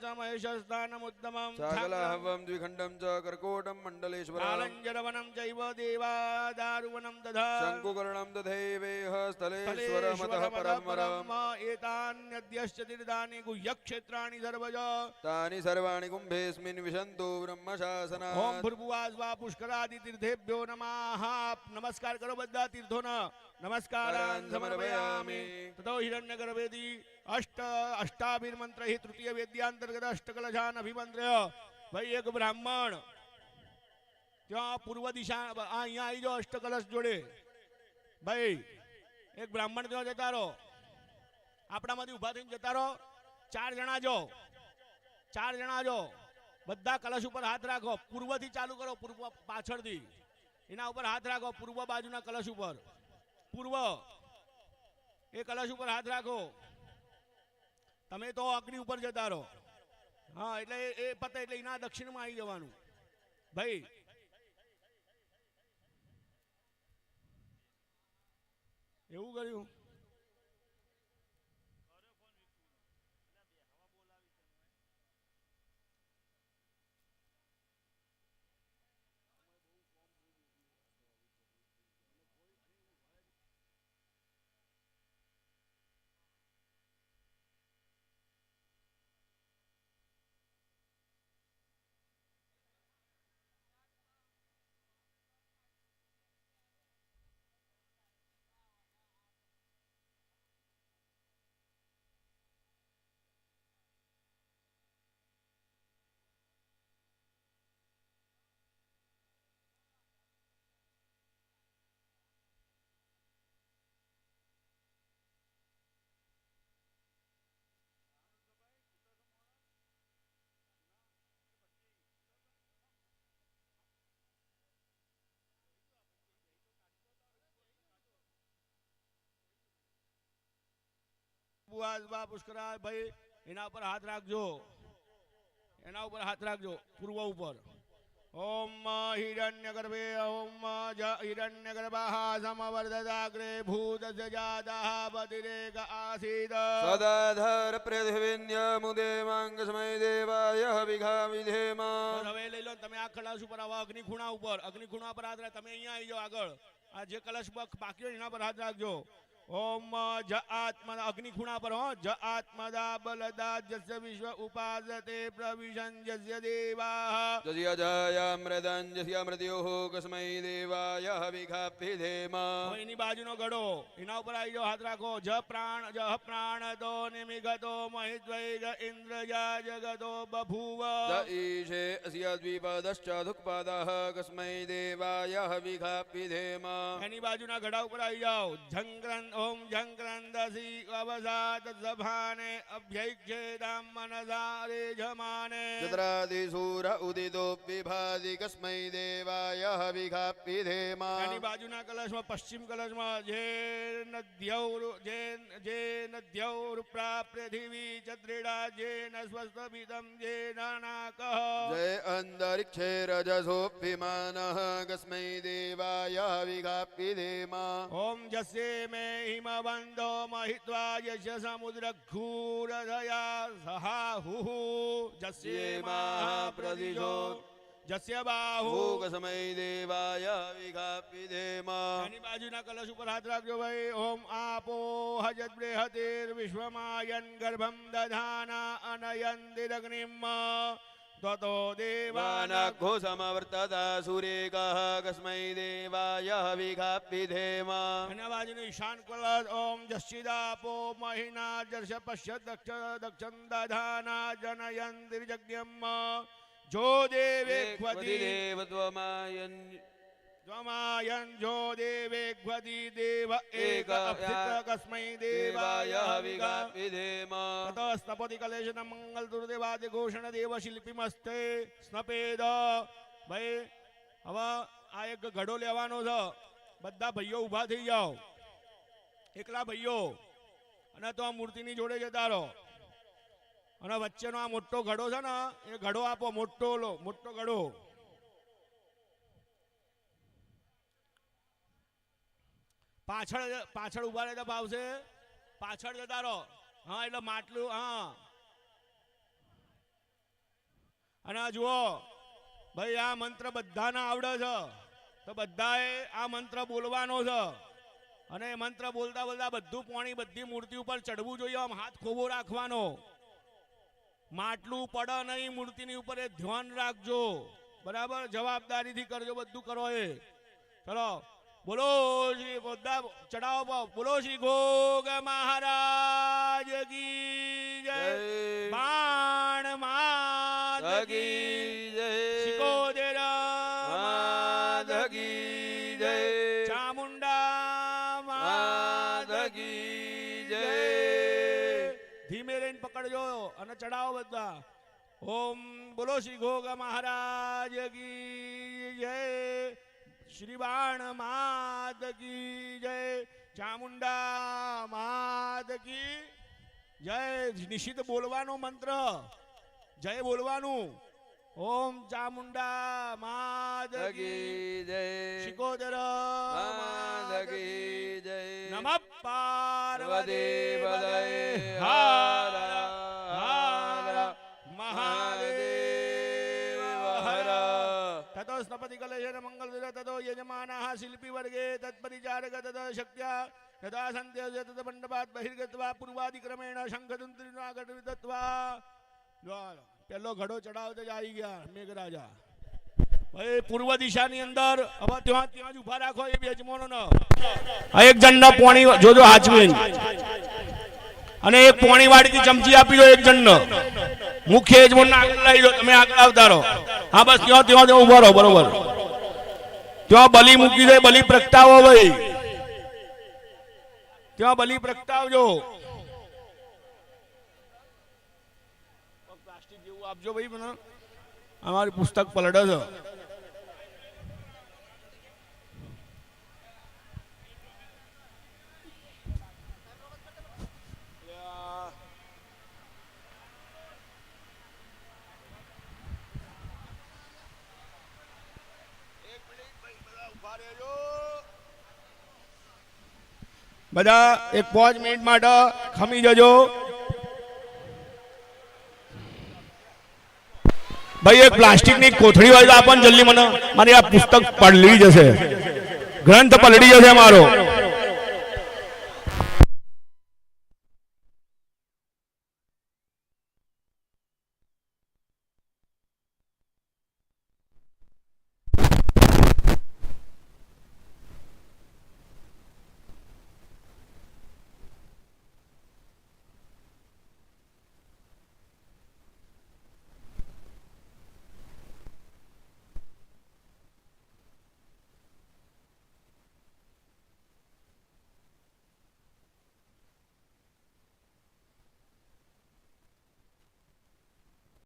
च महेशस्थानमुत्तमं सकलहवं द्विखण्डं च कर्कोटं मण्डलेश्वरालञ्जरवनं चैव देवादारुवनं दधा। शङ्कुकर्णं दधैवेह एतान्यद्यश्च तीर्थानि गुह्यक्षेत्राणि सर्वज। तानि सर्वाणि कुम्भेऽस्मिन् विशन्तु ब्रह्मशासना ओम भूर्भुवास् नमः। नमस्कार करो बद्धा तीर्थो તતો હિરણ્યગર્ભેદી અષ્ટ અષ્ટાભીર મંત્ર હિ તૃતીય વેદ્યાંતર્ગત અષ્ટકલશાન અભિમંત્ર્ય ભાઈ એક બ્રાહ્મણ ત્યાં પૂર્વ દિશા અહીંયા આવી જાઓ અષ્ટકલશ જોડે ભાઈ એક બ્રાહ્મણ ત્યાં જતા રહો આપણામાંથી ઊભા થઈને જતા રહો ચાર જણા જો ચાર જણા જો બધા કલશ ઉપર હાથ રાખો પૂર્વથી ચાલુ કરો, પૂર્વ પાછળથી। એના ઉપર હાથ રાખો, પૂર્વ બાજુના કલશ ઉપર. પૂર્વ. એ કલશ ઉપર હાથ રાખો. તમે તો અગ્નિ ઉપર જતા રહો. હા, એટલે એ- પતે એટલે એના દક્ષિણમાં આવી જવાનું. ભાઈ. એવું કર્યું? બુઆ પુષ્કરા ભાઈ એના ઉપર હાથ રાખજો એના ઉપર હાથ રાખજો પૂર્વ ઉપર ઓમ હિરણ્યગર્ભે ઓમ હિરણ્યગર્ભાः સમવર્ધદાગ્રે ભૂતસ્ય જાતः પતિરેક આસીદ સદાધર પૃથિવીન્યમુદેવાંગસ્મય દેવાય વિઘા વિધેમા બસ હવે લઈ લો ને તમે આ કલશ ઉપર આવો અગ્નિ ખૂણા ઉપર અગ્નિ ખૂણા પર હાથ રાખ તમે અહીંયા આવી જાઓ આગળ આ જે કલશ બક બાકી હોય એના પર હાથ રાખજો ઓમ જ આત્મા અગ્નિ ખૂણા પર હો જ આત્મદા બલદા જસ્ય વિશ્વ ઉપાસતે પ્રવિશન જસ્ય દેવાઃ જસ્ય જાયામૃદં મૃત્યુઃ કસ્મૈ દેવાય વિઘાભિધેમા હવે એની બાજુનો ગડો એના ઉપર આવી જાઓ હાથ રાખો જ પ્રાણ જ પ્રાણ તો નિમિગતો મહિદ્વૈગ ઇન્દ્ર જા જગતો બભૂવ ज ईशे अस्य द्विपदश्च धुक्पादः कस्मै देवाय विघाभिधेमा એની બાજુના ઘડા ઉપર આવી જાઓ ઝંગ્રન ॐ जङ्क्रन्दसि अवसादसभाने अभ्यैक्षेदां मनसारेजमाने चित्रादिसूर उदितो વિભાધિ કસ્મૈ દેવાય હવિઘાપી ધેમા એની બાજુના કલશમાં પશ્ચિમ કલશમાં જે નદ્યૌર જે જે નદ્યૌર પ્રાપ્રથિવી ચત્રિડા જે ન સ્વસ્તમિદમ જે નાનાક જય અંતરિક્ષે રજસો વિમાન કસ્મૈ દેવાય હવિઘાપી ધેમા ઓમ જસ્ય મે હિમબંધો મહિત્વા યશ સમુદ્ર ઘૂરધયા સહાહુ જસ્ય બાહુ ભોગસમય દેવાય વિઘાભિધેમા એની બાજુના કલશ ઉપર હાથ રાખજો ભાઈ ઓમ આપો હજત બૃહતિર વિશ્વમાયન ગર્ભમ દધાના અનયંતિરગ્નિમ ત્વતો त्वतो देवानाघो समवर्तत सूर्येकः कस्मै देवाय विघापिधेम धन्यवादिनो ईशान कुलद ॐ जस्चिदापो महिना जर्ष पश्य दक्ष दक्षं दधाना जनयन् जो देवे देव त्वमायन् એક એક અભિત કસ્મૈ દેવાય દેવાય હવિગા વિઘાભિધેમા તતસ્તપતિ કલેશન મંગલ દુર્દેવાદિ ઘોષણ દેવ શિલ્પીમસ્તે સ્નપેદ ભાઈ હવે આ એક ઘડો લેવાનો છે બધા ભાઈઓ ઊભા થઈ જાઓ એકલા ભાઈઓ અને તો આ મૂર્તિની જોડે જતા રહો અને વચ્ચેનો આ મોટો ઘડો છે ને એ ઘડો આપો મોટો લો મોટો ઘડો પાછળ પાછળ ઊભા રહેતા ભાવશે પાછળ જતા રહો. હા, એટલે માટલું, હા. અને જુઓ, ભાઈ, આ મંત્ર બધાને આવડે છે. તો બધાએ આ મંત્ર બોલવાનો છે. અને એ મંત્ર બોલતા બોલતા બધું પાણી બધી મૂર્તિ ઉપર ચડવું જોઈએ, આમ હાથ ખોબો રાખવાનો. માટલું પડે નહીં, મૂર્તિની ઉપર એ ધ્યાન રાખજો. બરાબર? જવાબદારીથી કરજો, બધું કરો એ. ચલો. બોલો શ્રી બધા ચડાવો બોલો શ્રી ગોગ મહારાજ કી જય. બાણ માત કી જય. શિકોદેર માત કી જય. ચામુંડા માત માત કી જય. ધીમે રહીને પકડજો અને ચડાવો બધા. ઓમ બોલો શ્રી ગોગ મહારાજ કી જય. શ્રી બાણ માત કી જય ચામુંડા માત કી જય. નિશ્ચિત બોલવાનો મંત્ર જય બોલવાનું. ઓમ ચામુંડા માત કી જય શિકોદર માત કી જય. નમઃ પાર્વતી પદે પદય હર તતો शिल्पिवर्गे શિલ્પી વર્ગે તત્પરિચારક तत् मण्डपात् बहिर्गत्वा पूर्वादिक्रमेण શંખદુંત્રિનાગટ વિદત્વા પેલો ઘડો ચડાવતો આવી ગયા મેઘરાજા ભાઈ પૂર્વ દિશાની અંદર હવે ત્યાં ત્યાં જ ઊભા રાખો એ યજમાનો નો એક જણના પોણી જોજો હાચવીને અને એક પોણી વાળીથી ચમચી આપી દો એક જણનો મુખ્ય યજમાન આગળ લાવી દો તમે આગળ આવતા રહો હા બસ ત્યાં ત્યાં ઊભા રહો બરોબર ત્યાં બલી મૂકી દે, બલી પ્રગટાવો ભાઈ. ત્યાં બલી પ્રગટાવજો. પ્લાસ્ટિક જેવું આપજો ભાઈ મને. અમારી પુસ્તક પલડે છે. બધા એક પાંચ મિનિટ માટે ખમી જજો. ભાઈ, એક પ્લાસ્ટિકની કોથળી હોય તો આપણને જલ્દી મને મારી આ પુસ્તક પલળી જશે. ગ્રંથ પલળી જશે મારો.